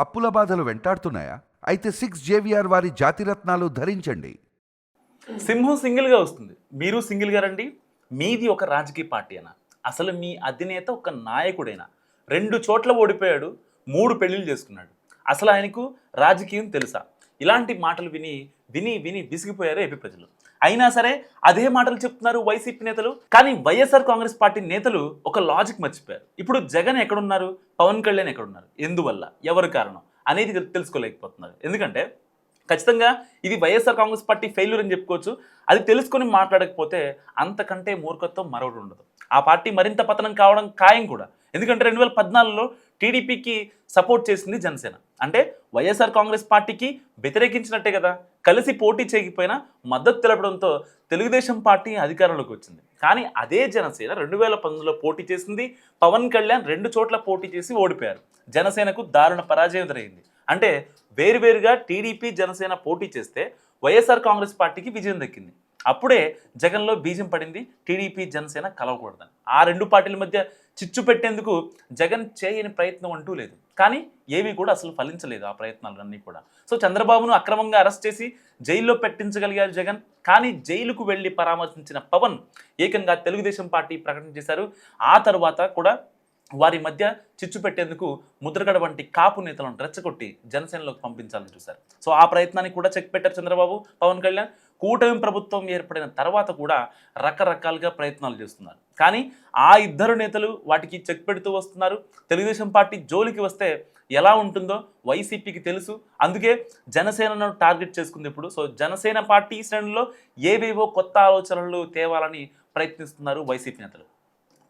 అప్పుల బాధలు వెంటాడుతున్నాయా? అయితే సిక్స్ జేవిఆర్ వారి జాతిరత్నాలు ధరించండి. సింహం సింగిల్గా వస్తుంది. మీరు సింగిల్గా రండి. మీది ఒక రాజకీయ పార్టీ అయినా అసలు మీ అధినేత ఒక నాయకుడైనా రెండు చోట్ల ఓడిపోయాడు మూడు పెళ్ళిళ్ళు చేసుకున్నాడు. అసలు ఆయనకు రాజకీయం తెలుసా? ఇలాంటి మాటలు విని విని విని విసిగిపోయారు ఏపీ ప్రజలు. అయినా సరే అదే మాటలు చెప్తున్నారు వైసీపీ నేతలు. కానీ వైఎస్ఆర్ కాంగ్రెస్ పార్టీ నేతలు ఒక లాజిక్ మర్చిపోయారు. ఇప్పుడు జగన్ ఎక్కడున్నారు? పవన్ కళ్యాణ్ ఎక్కడున్నారు? ఎందువల్ల? ఎవరు కారణం? అనేది తెలుసుకోలేకపోతున్నారు. ఎందుకంటే ఖచ్చితంగా ఇది వైఎస్ఆర్ కాంగ్రెస్ పార్టీ ఫెయిల్యూర్ అని చెప్పుకోవచ్చు. అది తెలుసుకొని మాట్లాడకపోతే అంతకంటే మూర్ఖత్వం మరొకటి ఉండదు. ఆ పార్టీ మరింత పతనం కావడం ఖాయం కూడా. ఎందుకంటే రెండు వేల పద్నాలుగులో టీడీపీకి సపోర్ట్ చేసింది జనసేన. అంటే వైఎస్ఆర్ కాంగ్రెస్ పార్టీకి వ్యతిరేకించినట్టే కదా. కలిసి పోటీ చేయకపోయినా మద్దతు తెలపడంతో తెలుగుదేశం పార్టీ అధికారంలోకి వచ్చింది. కానీ అదే జనసేన రెండు వేల పంతొమ్మిదిలో పోటీ చేసింది. పవన్ కళ్యాణ్ రెండు చోట్ల పోటీ చేసి ఓడిపోయారు. జనసేనకు దారుణ పరాజయం జరిగింది అంటే వేరువేరుగా టీడీపీ జనసేన పోటీ చేస్తే వైఎస్ఆర్ కాంగ్రెస్ పార్టీకి విజయం దక్కింది. అప్పుడే జగన్లో బీజం పడింది టీడీపీ జనసేన కలవకూడదని. ఆ రెండు పార్టీల మధ్య చిచ్చు పెట్టేందుకు జగన్ చేయని ప్రయత్నం అంటూ లేదు. కానీ ఏవి కూడా అసలు ఫలించలేదు ఆ ప్రయత్నాలన్నీ కూడా. సో చంద్రబాబును అక్రమంగా అరెస్ట్ చేసి జైల్లో పెట్టించగలిగారు జగన్. కానీ జైలుకు వెళ్ళి పరామర్శించిన పవన్ ఏకంగా తెలుగుదేశం పార్టీ ప్రకటన చేశారు. ఆ తర్వాత కూడా వారి మధ్య చిచ్చు పెట్టేందుకు ముద్రగడ వంటి కాపు నేతలను రెచ్చగొట్టి జనసేనలోకి పంపించాలని చూశారు. సో ఆ ప్రయత్నానికి కూడా చెక్ పెట్టారు చంద్రబాబు పవన్ కళ్యాణ్. కూటమి ప్రభుత్వం ఏర్పడిన తర్వాత కూడా రకరకాలుగా ప్రయత్నాలు చేస్తున్నారు. కానీ ఆ ఇద్దరు నేతలు వాటికి చెక్ పెడుతూ వస్తున్నారు. తెలుగుదేశం పార్టీ జోలికి వస్తే ఎలా ఉంటుందో వైసీపీకి తెలుసు. అందుకే జనసేనను టార్గెట్ చేసుకుంది ఇప్పుడు. సో జనసేన పార్టీ శ్రేణుల్లో ఏవేవో కొత్త ఆలోచనలు తేవాలని ప్రయత్నిస్తున్నారు వైసీపీ నేతలు.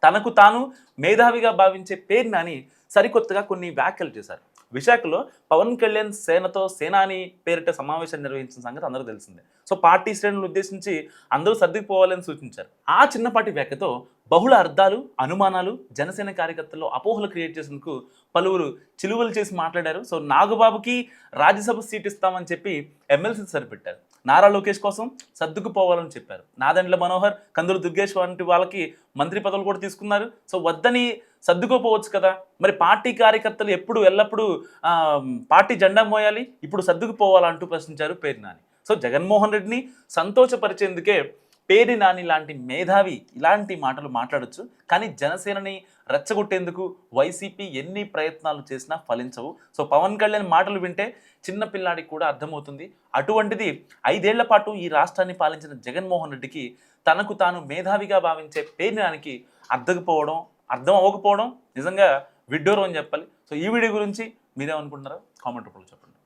తనకు తాను మేధావిగా భావించే పేరు నాని సరికొత్తగా కొన్ని వ్యాఖ్యలు చేశారు. విశాఖలో పవన్ కళ్యాణ్ సేనతో సేనాని పేరిట సమావేశం నిర్వహించిన సంగతి అందరూ తెలిసిందే. సో పార్టీ శ్రేణులను ఉద్దేశించి అందరూ సర్దుకుపోవాలని సూచించారు. ఆ చిన్నపాటి వ్యాఖ్యతో బహుళ అర్థాలు అనుమానాలు జనసేన కార్యకర్తల్లో అపోహలు క్రియేట్ చేసేందుకు పలువురు చిలువలు చేసి మాట్లాడారు. సో నాగబాబుకి రాజ్యసభ సీట్ ఇస్తామని చెప్పి ఎమ్మెల్సీ సరిపెట్టారు. నారా లోకేష్ కోసం సర్దుకుపోవాలని చెప్పారు. నాదండ్ల మనోహర్ కందులు దుర్గేష్ వంటి వాళ్ళకి మంత్రి పదవులు కూడా తీసుకున్నారు. సో వద్దని సర్దుకోపోవచ్చు కదా. మరి పార్టీ కార్యకర్తలు ఎప్పుడు ఎల్లప్పుడూ పార్టీ జెండా మోయాలి? ఇప్పుడు సర్దుకుపోవాలంటూ ప్రశ్నించారు పేరు నాని. సో జగన్మోహన్ రెడ్డిని సంతోషపరిచేందుకే పేరి నాని లాంటి మేధావి ఇలాంటి మాటలు మాట్లాడొచ్చు. కానీ జనసేనని రెచ్చగొట్టేందుకు వైసీపీ ఎన్ని ప్రయత్నాలు చేసినా ఫలించవు. సో పవన్ కళ్యాణ్ మాటలు వింటే చిన్న పిల్లాడికి కూడా అర్థమవుతుంది. అటువంటిది ఐదేళ్ళ పాటు ఈ రాష్ట్రాన్ని పాలించిన జగన్మోహన్ రెడ్డికి తనకు తాను మేధావిగా భావించే పేరు నానికి అర్థకపోవడం అర్థం అవ్వకపోవడం నిజంగా విడ్డూరం అని చెప్పాలి. సో ఈ వీడియో గురించి మీరేమనుకుంటున్నారో కామెంట్ రూపంలో చెప్పండి.